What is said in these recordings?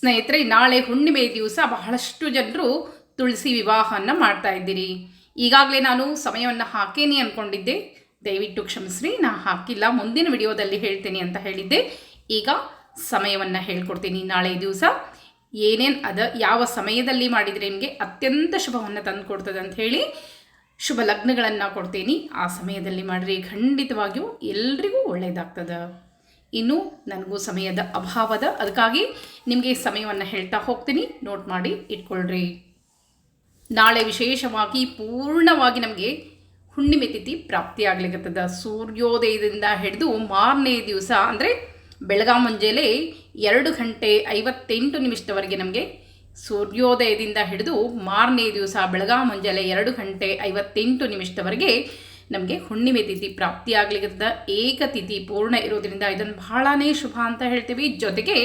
ಸ್ನೇಹಿತರೆ, ನಾಳೆ ಹುಣ್ಣಿಮೆ ದಿವಸ ಬಹಳಷ್ಟು ಜನರು ತುಳಸಿ ವಿವಾಹವನ್ನು ಮಾಡ್ತಾ ಇದ್ದೀರಿ. ಈಗಾಗಲೇ ನಾನು ಸಮಯವನ್ನು ಹಾಕೇನಿ ಅಂದ್ಕೊಂಡಿದ್ದೆ ದಯವಿಟ್ಟು ಕ್ಷಮಿಸ್ರಿ, ನಾ ಹಾಕಿಲ್ಲ. ಮುಂದಿನ ವಿಡಿಯೋದಲ್ಲಿ ಹೇಳ್ತೀನಿ ಅಂತ ಹೇಳಿದ್ದೆ. ಈಗ ಸಮಯವನ್ನು ಹೇಳ್ಕೊಡ್ತೀನಿ. ನಾಳೆ ದಿವಸ ಏನೇನು ಅದ, ಯಾವ ಸಮಯದಲ್ಲಿ ಮಾಡಿದರೆ ನಿಮಗೆ ಅತ್ಯಂತ ಶುಭವನ್ನು ತಂದು ಕೊಡ್ತದೆ ಅಂತ ಹೇಳಿ ಶುಭ ಲಗ್ನಗಳನ್ನು ಕೊಡ್ತೀನಿ. ಆ ಸಮಯದಲ್ಲಿ ಮಾಡಿರಿ ಖಂಡಿತವಾಗಿಯೂ ಎಲ್ರಿಗೂ ಒಳ್ಳೆಯದಾಗ್ತದೆ ಇನ್ನು ನನಗೂ ಸಮಯದ ಅಭಾವದ ಅದಕ್ಕಾಗಿ ನಿಮಗೆ ಸಮಯವನ್ನು ಹೇಳ್ತಾ ಹೋಗ್ತೀನಿ. ನೋಟ್ ಮಾಡಿ ಇಟ್ಕೊಳ್ರಿ. ನಾಳೆ ವಿಶೇಷವಾಗಿ ಪೂರ್ಣವಾಗಿ ನಮಗೆ ಹುಣ್ಣಿಮೆ ತಿಥಿ ಪ್ರಾಪ್ತಿಯಾಗಲಿಕ್ಕದ ಸೂರ್ಯೋದಯದಿಂದ ಹಿಡಿದು ಮಾರನೇ ದಿವಸ ಅಂದರೆ ಬೆಳಗಾವಿ ಮುಂಜಾನೆ ಎರಡು ಗಂಟೆ ಐವತ್ತೆಂಟು ನಿಮಿಷದವರೆಗೆ ನಮಗೆ ಸೂರ್ಯೋದಯದಿಂದ ಹಿಡಿದು ಮಾರನೇ ದಿವಸ ಬೆಳಗಾವಿ ಮುಂಜಾನೆ ಎರಡು ಗಂಟೆ ಐವತ್ತೆಂಟು ನಿಮಿಷದವರೆಗೆ ನಮಗೆ ಹುಣ್ಣಿಮೆ ತಿಥಿ ಪ್ರಾಪ್ತಿ ಏಕ ಏಕತಿಥಿ ಪೂರ್ಣ ಇರೋದ್ರಿಂದ ಇದನ್ನು ಬಹಳನೇ ಶುಭ ಅಂತ ಹೇಳ್ತೀವಿ. ಜೊತೆಗೆ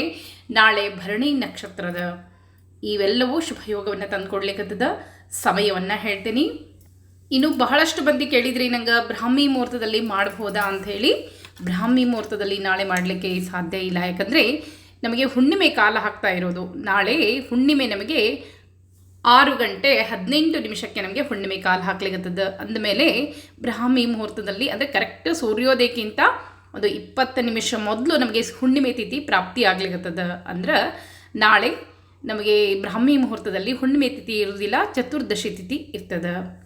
ನಾಳೆ ಭರಣಿ ನಕ್ಷತ್ರದ ಇವೆಲ್ಲವೂ ಶುಭಯೋಗವನ್ನು ತಂದುಕೊಡ್ಲಿಕ್ಕತ್ತದ ಸಮಯವನ್ನು ಹೇಳ್ತೀನಿ. ಇನ್ನು ಬಹಳಷ್ಟು ಮಂದಿ ಕೇಳಿದ್ರಿ ನಂಗೆ ಬ್ರಾಹ್ಮಿ ಮುಹೂರ್ತದಲ್ಲಿ ಮಾಡ್ಬೋದಾ ಅಂಥೇಳಿ ಬ್ರಾಹ್ಮಿ ಮುಹೂರ್ತದಲ್ಲಿ ನಾಳೆ ಮಾಡಲಿಕ್ಕೆ ಸಾಧ್ಯ ಇಲ್ಲ. ಯಾಕಂದರೆ ನಮಗೆ ಹುಣ್ಣಿಮೆ ಕಾಲ ಹಾಕ್ತಾ ಇರೋದು. ನಾಳೆ ಹುಣ್ಣಿಮೆ ನಮಗೆ ಆರು ಗಂಟೆ ಹದಿನೆಂಟು ನಿಮಿಷಕ್ಕೆ ನಮಗೆ ಹುಣ್ಣಿಮೆ ಕಾಲು ಹಾಕ್ಲಿಕ್ಕತ್ತದ ಅಂದಮೇಲೆ ಬ್ರಾಹ್ಮಿ ಮುಹೂರ್ತದಲ್ಲಿ ಅಂದರೆ ಕರೆಕ್ಟ್ ಸೂರ್ಯೋದಯಕ್ಕಿಂತ ಒಂದು ಇಪ್ಪತ್ತು ನಿಮಿಷ ಮೊದಲು ನಮಗೆ ಹುಣ್ಣಿಮೆ ತಿಥಿ ಪ್ರಾಪ್ತಿ ಆಗ್ಲಿಕ್ಕತ್ತದ ಅಂದ್ರೆ ನಾಳೆ ನಮಗೆ ಬ್ರಾಹ್ಮಿ ಮುಹೂರ್ತದಲ್ಲಿ ಹುಣ್ಣಿಮೆ ತಿಥಿ ಇರುವುದಿಲ್ಲ ಚತುರ್ದಶಿ ತಿಥಿ ಇರ್ತದೆ.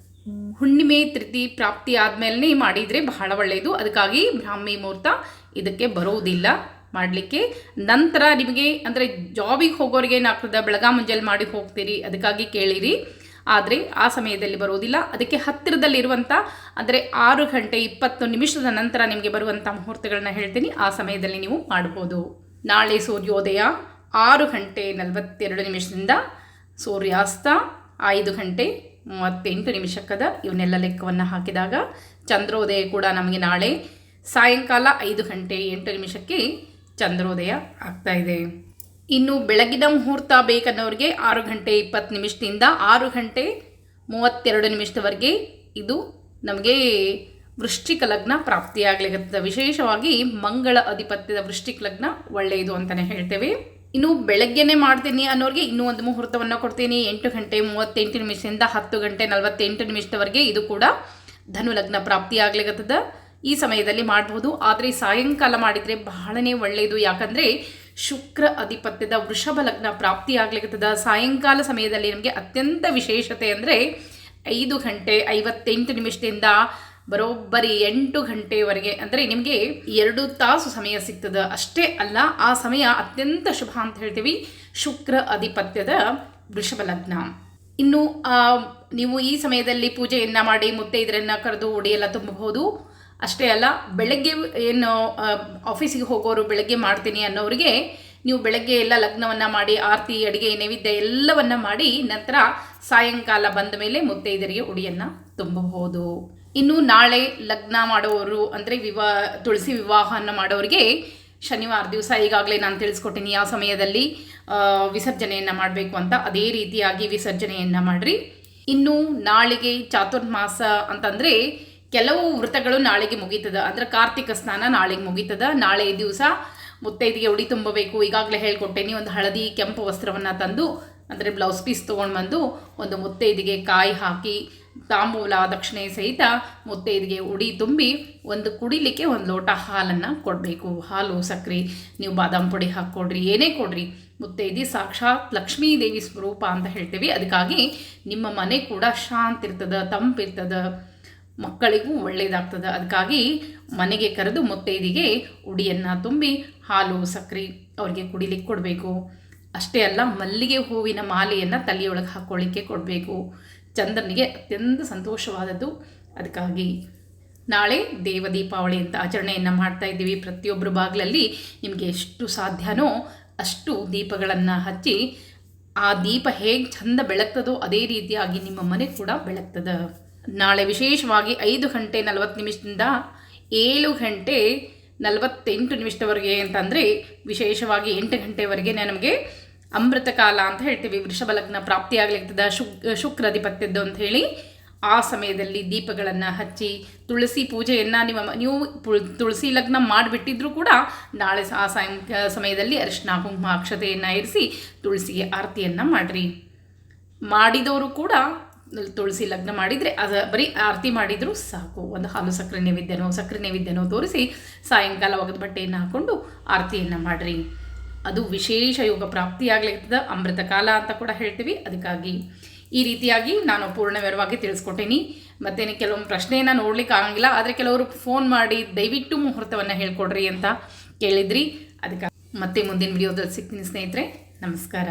ಹುಣ್ಣಿಮೆ ತಿಥಿ ಪ್ರಾಪ್ತಿ ಆದಮೇಲೆ ಮಾಡಿದರೆ ಬಹಳ ಒಳ್ಳೆಯದು ಅದಕ್ಕಾಗಿ ಬ್ರಾಹ್ಮಿ ಮುಹೂರ್ತ ಇದಕ್ಕೆ ಬರೋದಿಲ್ಲ ಮಾಡಲಿಕ್ಕೆ. ನಂತರ ನಿಮಗೆ ಅಂದರೆ ಜಾಬಿಗೆ ಹೋಗೋರಿಗೆ ಏನಾಗ್ತದೆ ಬೆಳಗಾ ಮುಂಜಾನೆ ಮಾಡಿ ಹೋಗ್ತೀರಿ, ಅದಕ್ಕಾಗಿ ಕೇಳಿರಿ. ಆದರೆ ಆ ಸಮಯದಲ್ಲಿ ಬರೋದಿಲ್ಲ ಅದಕ್ಕೆ ಹತ್ತಿರದಲ್ಲಿರುವಂಥ ಅಂದರೆ ಆರು ಗಂಟೆ ಇಪ್ಪತ್ತು ನಿಮಿಷದ ನಂತರ ನಿಮಗೆ ಬರುವಂಥ ಮುಹೂರ್ತಗಳನ್ನ ಹೇಳ್ತೀನಿ. ಆ ಸಮಯದಲ್ಲಿ ನೀವು ಮಾಡ್ಬೋದು. ನಾಳೆ ಸೂರ್ಯೋದಯ ಆರು ಗಂಟೆ ನಲವತ್ತೆರಡು ನಿಮಿಷದಿಂದ ಸೂರ್ಯಾಸ್ತ ಐದು ಗಂಟೆ ಮೂವತ್ತೆಂಟು ನಿಮಿಷಕ್ಕದ ಇವನ್ನೆಲ್ಲ ಲೆಕ್ಕವನ್ನು ಹಾಕಿದಾಗ ಚಂದ್ರೋದಯ ಕೂಡ ನಮಗೆ ನಾಳೆ ಸಾಯಂಕಾಲ ಐದು ಗಂಟೆ ಎಂಟು ನಿಮಿಷಕ್ಕೆ ಚಂದ್ರೋದಯ ಆಗ್ತಾ ಇದೆ. ಇನ್ನು ಬೆಳಗಿನ ಮುಹೂರ್ತ ಬೇಕನ್ನೋರಿಗೆ ಆರು ಗಂಟೆ ಇಪ್ಪತ್ತು ನಿಮಿಷದಿಂದ ಆರು ಗಂಟೆ ಮೂವತ್ತೆರಡು ನಿಮಿಷದವರೆಗೆ ಇದು ನಮಗೆ ವೃಶ್ಚಿಕ ಲಗ್ನ ಪ್ರಾಪ್ತಿಯಾಗಲಿಕ್ಕೆ ವಿಶೇಷವಾಗಿ ಮಂಗಳ ಅಧಿಪತ್ಯದ ವೃಶ್ಚಿಕ ಲಗ್ನ ಒಳ್ಳೆಯದು ಅಂತಲೇ ಹೇಳ್ತೇವೆ. ಇನ್ನು ಬೆಳಗ್ಗೆನೆ ಮಾಡ್ತೀನಿ ಅನ್ನೋರಿಗೆ ಇನ್ನೂ ಒಂದು ಮುಹೂರ್ತವನ್ನು ಕೊಡ್ತೀನಿ. ಎಂಟು ಗಂಟೆ ಮೂವತ್ತೆಂಟು ನಿಮಿಷದಿಂದ ಹತ್ತು ಗಂಟೆ ನಲವತ್ತೆಂಟು ನಿಮಿಷದವರೆಗೆ ಇದು ಕೂಡ ಧನು ಲಗ್ನ ಪ್ರಾಪ್ತಿಯಾಗ್ಲಿಕ್ಕತ್ತದ ಈ ಸಮಯದಲ್ಲಿ ಮಾಡಬಹುದು ಆದರೆ ಸಾಯಂಕಾಲ ಮಾಡಿದರೆ ಬಹಳನೇ ಒಳ್ಳೆಯದು ಯಾಕಂದರೆ ಶುಕ್ರ ಅಧಿಪತ್ಯದ ವೃಷಭ ಲಗ್ನ ಪ್ರಾಪ್ತಿಯಾಗ್ಲಿಕ್ಕತ್ತದ ಸಾಯಂಕಾಲ ಸಮಯದಲ್ಲಿ ನಮಗೆ ಅತ್ಯಂತ ವಿಶೇಷತೆ ಅಂದರೆ ಐದು ಗಂಟೆ ಐವತ್ತೆಂಟು ನಿಮಿಷದಿಂದ ಬರೋಬ್ಬರಿ ಎಂಟು ಗಂಟೆವರೆಗೆ. ಅಂದರೆ ನಿಮಗೆ ಎರಡು ತಾಸು ಸಮಯ ಸಿಗ್ತದೆ. ಅಷ್ಟೇ ಅಲ್ಲ, ಆ ಸಮಯ ಅತ್ಯಂತ ಶುಭ ಅಂತ ಹೇಳ್ತೀವಿ. ಶುಕ್ರ ಅಧಿಪತ್ಯದ ವೃಷಭ ಲಗ್ನ. ಇನ್ನು ನೀವು ಈ ಸಮಯದಲ್ಲಿ ಪೂಜೆಯನ್ನು ಮಾಡಿ ಮುತ್ತೈದರನ್ನು ಕರೆದು ಉಡಿಯೆಲ್ಲ ತುಂಬಬಹುದು. ಅಷ್ಟೇ ಅಲ್ಲ, ಬೆಳಗ್ಗೆ ಏನು ಆಫೀಸಿಗೆ ಹೋಗೋರು ಬೆಳಗ್ಗೆ ಮಾಡ್ತೀನಿ ಅನ್ನೋರಿಗೆ ನೀವು ಬೆಳಗ್ಗೆ ಎಲ್ಲ ಲಗ್ನವನ್ನು ಮಾಡಿ, ಆರತಿ, ಅಡುಗೆ, ನೈವೇದ್ಯ ಎಲ್ಲವನ್ನು ಮಾಡಿ ನಂತರ ಸಾಯಂಕಾಲ ಬಂದ ಮೇಲೆ ಮುತ್ತೈದರಿಗೆ ಉಡಿಯನ್ನು ತುಂಬಬಹುದು. ಇನ್ನು ನಾಳೆ ಲಗ್ನ ಮಾಡೋರು ಅಂದರೆ ವಿವಾಹ ತುಳಸಿ ವಿವಾಹವನ್ನು ಮಾಡೋರಿಗೆ ಶನಿವಾರ ದಿವಸ ಈಗಾಗಲೇ ನಾನು ತಿಳಿಸ್ಕೊಟ್ಟಿನಿ ಯಾವ ಸಮಯದಲ್ಲಿ ವಿಸರ್ಜನೆಯನ್ನು ಮಾಡಬೇಕು ಅಂತ ಅದೇ ರೀತಿಯಾಗಿ ವಿಸರ್ಜನೆಯನ್ನು ಮಾಡಿರಿ. ಇನ್ನು ನಾಳೆಗೆ ಚಾತುರ್ಮಾಸ ಅಂತಂದರೆ ಕೆಲವು ವ್ರತಗಳು ನಾಳೆಗೆ ಮುಗೀತದ. ಅಂದರೆ ಕಾರ್ತಿಕ ಸ್ನಾನ ನಾಳೆಗೆ ಮುಗೀತದ. ನಾಳೆ ದಿವಸ ಮುತ್ತೈದಿಗೆ ಉಡಿ ತುಂಬಬೇಕು. ಈಗಾಗಲೇ ಹೇಳ್ಕೊಟ್ಟೇನಿ ಒಂದು ಹಳದಿ ಕೆಂಪು ವಸ್ತ್ರವನ್ನು ತಂದು, ಅಂದರೆ ಬ್ಲೌಸ್ ಪೀಸ್ ತೊಗೊಂಡು ಬಂದು, ಒಂದು ಮುತ್ತೈದಿಗೆ ಕಾಯಿ ಹಾಕಿ, ತಾಂಬೂಲ, ದಕ್ಷಿಣೆ ಸಹಿತ ಮುತ್ತೈದಿಗೆ ಉಡಿ ತುಂಬಿ, ಒಂದು ಕುಡಿಲಿಕ್ಕೆ ಒಂದು ಲೋಟ ಹಾಲನ್ನು ಕೊಡಬೇಕು. ಹಾಲು, ಸಕ್ಕರೆ, ನೀವು ಬಾದಾಮ್ ಪುಡಿ ಹಾಕ್ಕೊಡ್ರಿ, ಏನೇ ಕೊಡ್ರಿ. ಮುತ್ತೈದಿ ಸಾಕ್ಷಾತ್ ಲಕ್ಷ್ಮೀ ದೇವಿ ಸ್ವರೂಪ ಅಂತ ಹೇಳ್ತೀವಿ. ಅದಕ್ಕಾಗಿ ನಿಮ್ಮ ಮನೆ ಕೂಡ ಶಾಂತ ಇರ್ತದ ತಂಪಿರ್ತದ. ಮಕ್ಕಳಿಗೂ ಒಳ್ಳೆಯದಾಗ್ತದೆ ಅದಕ್ಕಾಗಿ ಮನೆಗೆ ಕರೆದು ಮುತ್ತೈದಿಗೆ ಉಡಿಯನ್ನು ತುಂಬಿ ಹಾಲು ಸಕ್ಕರೆ ಅವ್ರಿಗೆ ಕುಡಿಲಿಕ್ಕೆ ಕೊಡಬೇಕು. ಅಷ್ಟೇ ಅಲ್ಲ, ಮಲ್ಲಿಗೆ ಹೂವಿನ ಮಾಲೆಯನ್ನು ತಲೆಯೊಳಗೆ ಹಾಕ್ಕೊಳ್ಳಿಕ್ಕೆ ಕೊಡಬೇಕು. ಚಂದ್ರನಿಗೆ ಅತ್ಯಂತ ಸಂತೋಷವಾದದ್ದು ಅದಕ್ಕಾಗಿ ನಾಳೆ ದೇವ ದೀಪಾವಳಿ ಅಂತ ಆಚರಣೆಯನ್ನು ಮಾಡ್ತಾ ಇದ್ದೀವಿ. ಪ್ರತಿಯೊಬ್ಬರ ಬಾಗಿಲಲ್ಲಿ ನಿಮಗೆ ಎಷ್ಟು ಸಾಧ್ಯನೋ ಅಷ್ಟು ದೀಪಗಳನ್ನು ಹಚ್ಚಿ, ಆ ದೀಪ ಹೇಗೆ ಚಂದ ಬೆಳಗ್ತದೋ ಅದೇ ರೀತಿಯಾಗಿ ನಿಮ್ಮ ಮನೆ ಕೂಡ ಬೆಳಗ್ತದೆ. ನಾಳೆ ವಿಶೇಷವಾಗಿ ಐದು ಗಂಟೆ ನಲವತ್ತು ನಿಮಿಷದಿಂದ ಏಳು ಗಂಟೆ ನಲವತ್ತೆಂಟು ನಿಮಿಷದವರೆಗೆ ಅಂತಂದರೆ ವಿಶೇಷವಾಗಿ ಎಂಟು ಗಂಟೆವರೆಗೆ ನಮಗೆ ಅಮೃತ ಕಾಲ ಅಂತ ಹೇಳ್ತೀವಿ. ವೃಷಭ ಲಗ್ನ ಪ್ರಾಪ್ತಿಯಾಗಲಿರ್ತದೆ. ಶುಕ್, ಶುಕ್ರ ಅಧಿಪತ್ಯದ್ದು ಅಂತ ಹೇಳಿ ಆ ಸಮಯದಲ್ಲಿ ದೀಪಗಳನ್ನು ಹಚ್ಚಿ ತುಳಸಿ ಪೂಜೆಯನ್ನು ನಿಮ್ಮ ನೀವು ತುಳಸಿ ಲಗ್ನ ಮಾಡಿಬಿಟ್ಟಿದ್ರೂ ಕೂಡ ನಾಳೆ ಆ ಸಾಯಂಕ ಸಮಯದಲ್ಲಿ ಅರಿಶಿನ, ಕುಂಕುಮ, ಅಕ್ಷತೆಯನ್ನು ಇರಿಸಿ ತುಳಸಿಗೆ ಆರತಿಯನ್ನು ಮಾಡಿರಿ. ಮಾಡಿದವರು ಕೂಡ ತುಳಸಿ ಲಗ್ನ ಮಾಡಿದರೆ ಅದು ಬರೀ ಆರತಿ ಮಾಡಿದರೂ ಸಾಕು. ಒಂದು ಹಾಲು ಸಕ್ಕರೆ ನೈವೇದ್ಯನೋ ಸಕ್ಕರೆ ನೈವೇದ್ಯನೋ ತೋರಿಸಿ ಸಾಯಂಕಾಲ ಒಗೆದ ಬಟ್ಟೆಯನ್ನು ಹಾಕ್ಕೊಂಡು ಆರತಿಯನ್ನು ಮಾಡಿರಿ. ಅದು ವಿಶೇಷ ಯೋಗ ಪ್ರಾಪ್ತಿಯಾಗ್ಲಿರ್ತದ ಅಮೃತ ಕಾಲ ಅಂತ ಕೂಡ ಹೇಳ್ತೀವಿ. ಅದಕ್ಕಾಗಿ ಈ ರೀತಿಯಾಗಿ ನಾನು ಪೂರ್ಣ ವಿವರವಾಗಿ ತಿಳಿಸ್ಕೊಟ್ಟೇನಿ. ಮತ್ತೇನು ಕೆಲವೊಂದು ಪ್ರಶ್ನೆಯನ್ನು ನೋಡ್ಲಿಕ್ಕೆ ಆಗಂಗಿಲ್ಲ. ಆದರೆ ಕೆಲವರು ಫೋನ್ ಮಾಡಿ ದಯವಿಟ್ಟು ಮುಹೂರ್ತವನ್ನು ಹೇಳ್ಕೊಡ್ರಿ ಅಂತ ಕೇಳಿದ್ರಿ. ಅದಕ್ಕೆ ಮತ್ತೆ ಮುಂದಿನ ವಿಡಿಯೋದಲ್ಲಿ ಸಿಗ್ತೀನಿ ಸ್ನೇಹಿತರೆ. ನಮಸ್ಕಾರ.